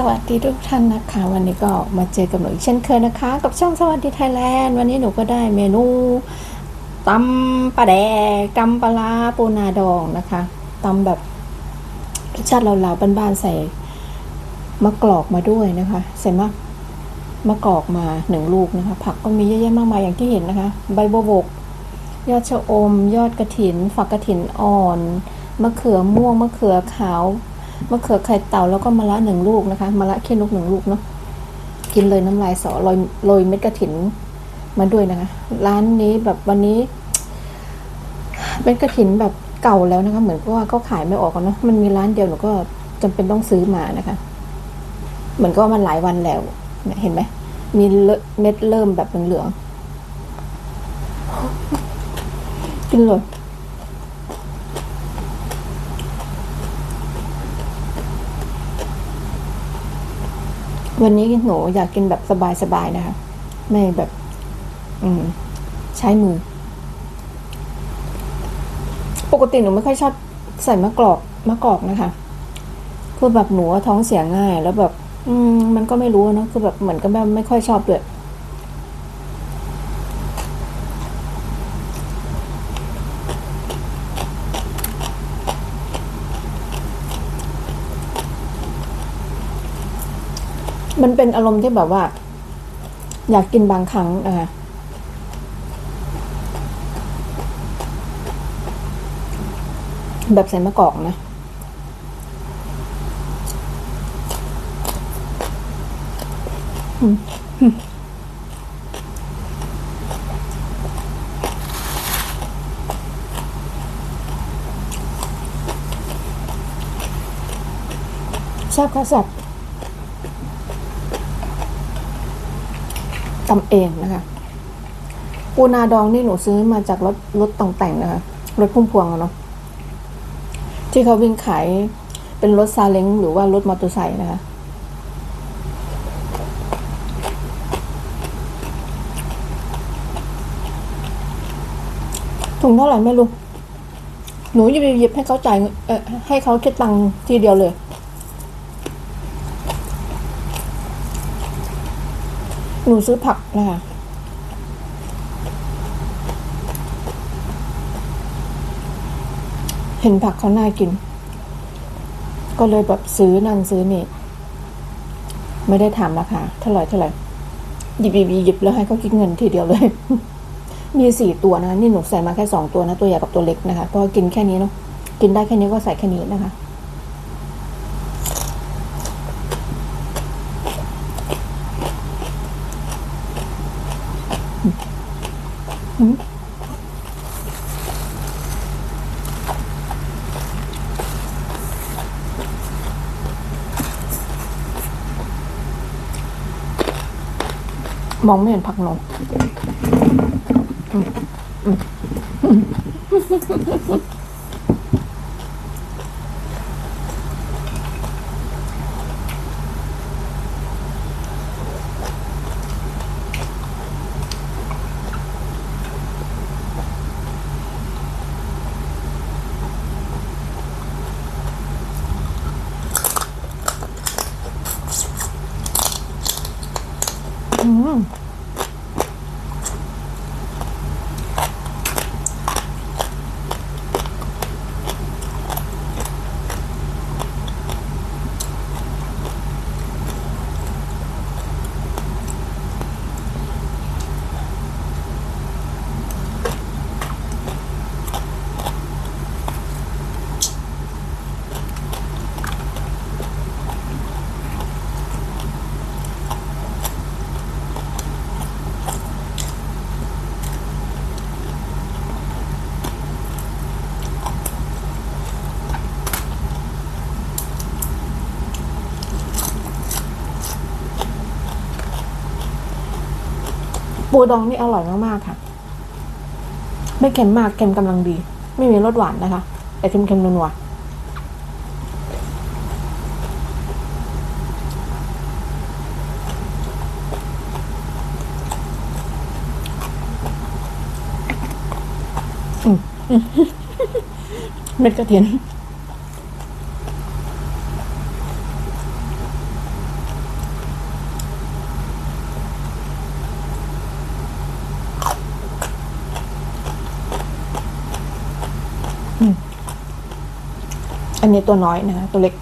สวัสดีทุกท่านนะคะ วันนี้ก็มาเจอกับหนูอีกเช่นเคยนะคะ กับช่องสวัสดีไทยแลนด์วันนี้หนูก็ได้เมนูตำปลาแดกตำปลาปูนาดองนะคะตำแบบรสชาติเราๆบ้านๆใส่มะกรอกมาด้วยนะคะ ใส่มะมะกรอกมาหนึ่งลูกนะคะ ผักก็มีเยอะแยะมากมายอย่างที่เห็นนะคะ ใบบัวบก ยอดชะอม ยอดกระถิน ฝักกระถินอ่อนมะเขือม่วงมะเขือขาว มะเขือไข่เต่าแล้วก็มะระหนึ่งลูกนะคะมะระขี้นกหนึ่งลูกเนาะกินเลยน้ำลายสอโรยโรยเม็ดกระถินมาด้วยนะคะ ร้านนี้แบบวันนี้เม็ดกระถินแบบเก่าแล้วนะคะ เหมือนกับว่าเขาขายไม่ออกกันเนาะมันมีร้านเดียวหนูก็จำเป็นต้องซื้อมานะคะ เหมือนก็ว่ามันหลายวันแล้วเห็นไหมมีเละเม็ดเริ่มแบบเหลืองๆกินเลย วันนี้หนูอยากกินแบบสบายๆนะคะ ไม่แบบ อืม ใช้มือ ปกติหนูไม่ค่อยชอบใส่มะกรอกมะกรอกนะคะคือแบบหนูท้องเสียง่าย แล้วแบบ อืม มันก็ไม่รู้นะคือแบบเหมือนกับแบบไม่ค่อยชอบด้วย มันเป็นอารมณ์ที่แบบว่า อยากกินบางครั้งนะคะแบบใส่มะกอกนะอืมอืมแซ่บค่ะแซ่บ ทำเองนะคะปูนาดองนี่หนูซื้อมาจากรถรถตองแต่งนะคะรถพุ่มพวงอะเนาะที่เขาวิ่งขายเป็นรถซาเล้งหรือว่ารถมอเตอร์ไซค์นะคะถุงเท่าไหร่ไม่รู้ หนูหยิบหยิบให้เขาจ่ายเงินเออให้เขาคิดตังค์ทีเดียวเลย หนูซื้อผักนะคะเห็นผักเขาน่ากิน ก็เลยแบบซื้อนั่นซื้อนี่ ไม่ได้ถามราคาเท่าไหร่เท่าไหร่หยิบหยิบหยิบแล้วให้เขาคิดเงินทีเดียวเลย มีสี่ตัวนะ นี่หนูใส่มาแค่สองตัวนะ ตัวใหญ่กับตัวเล็กนะคะ เพราะกินแค่นี้เนาะ กินได้แค่นี้ก็ใส่แค่นี้นะคะ มองไม่เห็นผักนก ปูดองนี่อร่อยมากๆค่ะ ไม่เค็มมากเค็มกำลังดี ไม่มีรสหวานนะคะ แต่เค็มๆนัวๆเม็ดกระเทียม อันนี้ตัวน้อยนะตัวเล็ก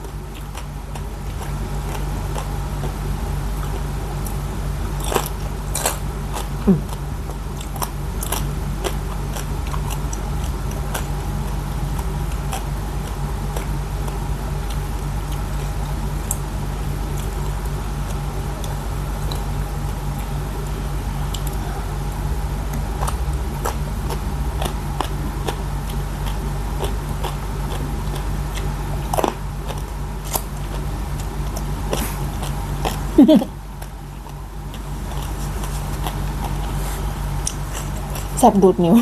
สบดูดนิ้ว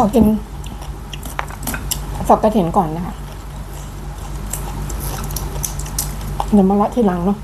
อกินฝักกระเถินก่อนนะคะเดี๋ยวมาละทีหลังเนาะ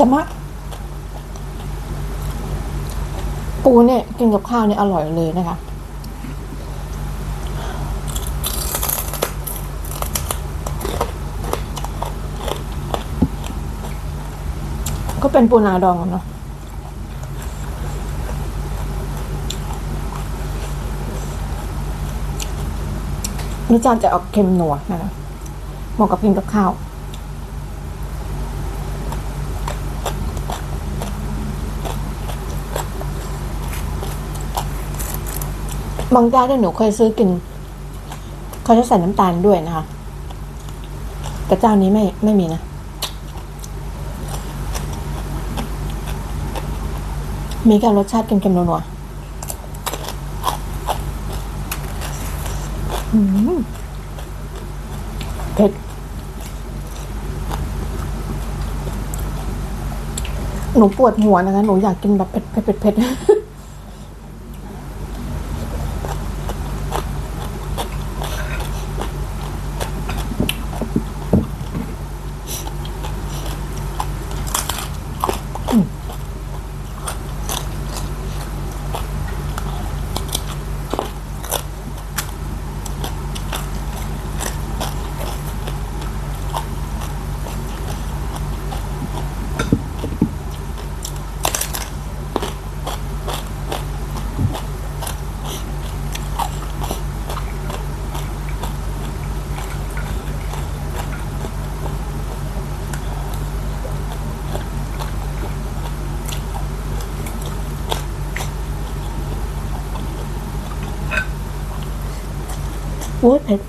สมะปูเนี่ยกินกับข้าวเนี่ยอร่อยเลยนะคะ ก็เป็นปูนาดองเนาะรสชาติจะออกเค็มหนัวนะคะเหมาะกับกินกับข้าว บางเจ้าที่หนูเคยซื้อกินเขาจะใส่น้ำตาลด้วยนะคะ แต่เจ้านี้ไม่ไม่มีนะมีแค่รสชาติเค็มๆนัวๆเผ็ดหนูปวดหัวนะคะ หนูอยากกินแบบเผ็ดเผ็ดเผ็ด โอ้ยเผ็ด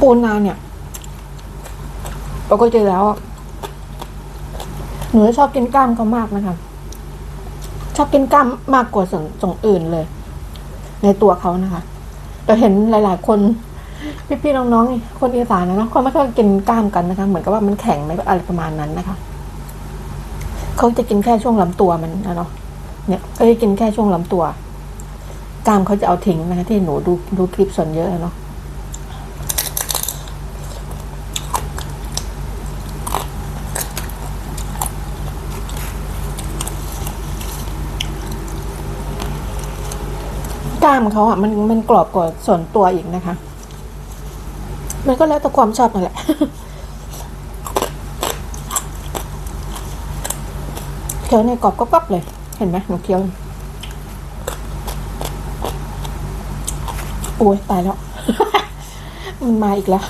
ปูนาเนี่ยปกติแล้วอะหนูชอบกินกล้ามเขามากนะคะ ชอบกินกล้ามมากกว่าส่วนส่วนอื่นเลย ในตัวเขานะคะเราเห็นหลาย ๆ คนพี่ๆน้องๆคนอีสานนะเนาะเขาไม่ค่อยกินกล้ามกันนะคะ เหมือนกับว่ามันแข็งในอะไรประมาณนั้นนะคะเขาจะกินแค่ช่วงลำตัวมันนะเนาะเนี่ยเอ้ยกินแค่ช่วงลำตัวกล้ามเขาจะเอาทิ้งนะคะที่หนูดูดูคลิปส่วนเยอะเนาะ กล้ามเขาอะมันมันกรอบกว่าส่วนตัวอีกนะคะ มันก็แล้วแต่ความชอบนั่นแหละเคี้ยวในกรอบก็กรอบเลย เห็นไหมหนูเคี้ยวโอ้ยตายแล้ว มันมาอีกแล้ว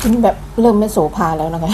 กินแบบเริ่มไม่โสภาแล้วนะคะ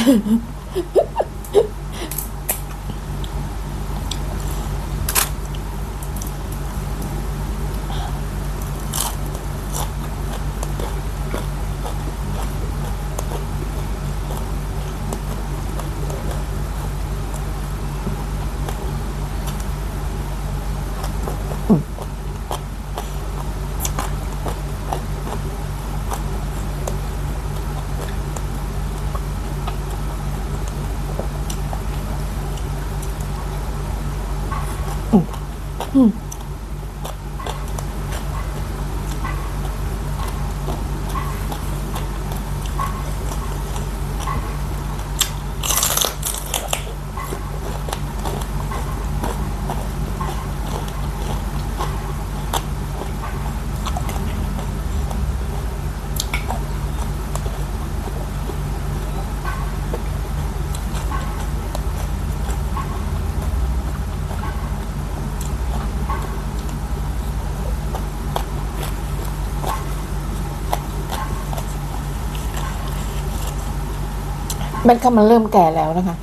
เม็ดข้าวมันเริ่มแก่แล้วนะคะ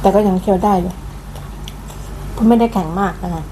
แต่ก็ยังเคี้ยวได้อยู่เพราะไม่ได้แข็งมากนะคะ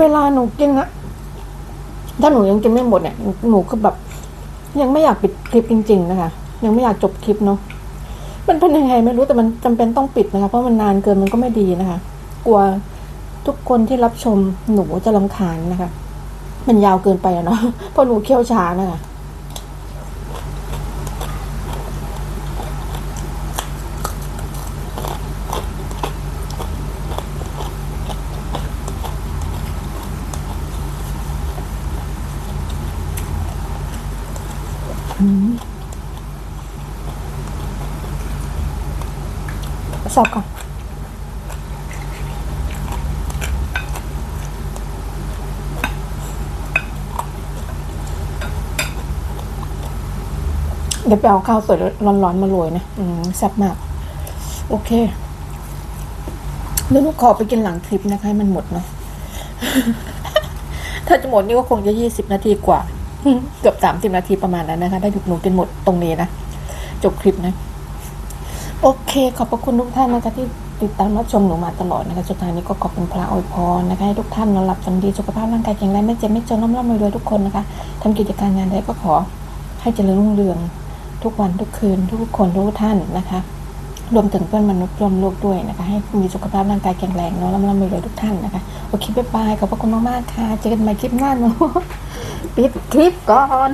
เวลาหนูกินอะถ้าหนูยังกินไม่หมดเนี่ย หนูก็แบบ ยังไม่อยากปิดคลิปจริง ๆ นะคะ ยังไม่อยากจบคลิปเนาะมันเป็นยังไงไม่รู้แต่มันจำเป็นต้องปิดนะคะ เพราะมันนานเกินมันก็ไม่ดีนะคะ กลัวทุกคนที่รับชมหนูจะลำคาญนะคะ มันยาวเกินไปอะเนาะเพราะหนูเคี่ยวช้านะคะ สอบก่อนเดี๋ยวไปเอาข้าวสวยร้อนๆมาโรยนะอืมแซ่บมาก โอเคเดี๋ยวหนูขอไปกินหลังคลิปนะคะให้มันหมดเนาะถ้าจะหมดนี่ก็คงจะยี่สิบนาทีกว่า เกือบสามสิบนาทีประมาณนั้นนะคะ ได้หยุดหนูกินหมดตรงนี้นะ จบคลิปนะ โอเค ขอบพระคุณทุกท่านนะคะที่ติดตามรับชมหนูมาตลอดนะคะสุดท้ายนี้ก็ขอบคุณพระอวยพรนะคะให้ทุกท่านนอนหลับฝันดีสุขภาพร่างกายแข็งแรงไม่เจ็บไม่จนน้ำร่ำรวยๆทุกคนนะคะทำกิจการงานใดก็ขอให้เจริญรุ่งเรือง ทุกวันทุกคืน ทุกคนทุกท่านนะคะรวมถึงเพื่อนมนุษย์รวมโลกด้วยนะคะ ให้มีสุขภาพร่างกายแข็งแรงเนาะร่ำร่ำรวยๆทุกท่านนะคะโอเคบ๊ายบายขอบพระคุณมากๆค่ะเจอกันใหม่คลิปหน้าเนาะปิดคลิปก่อน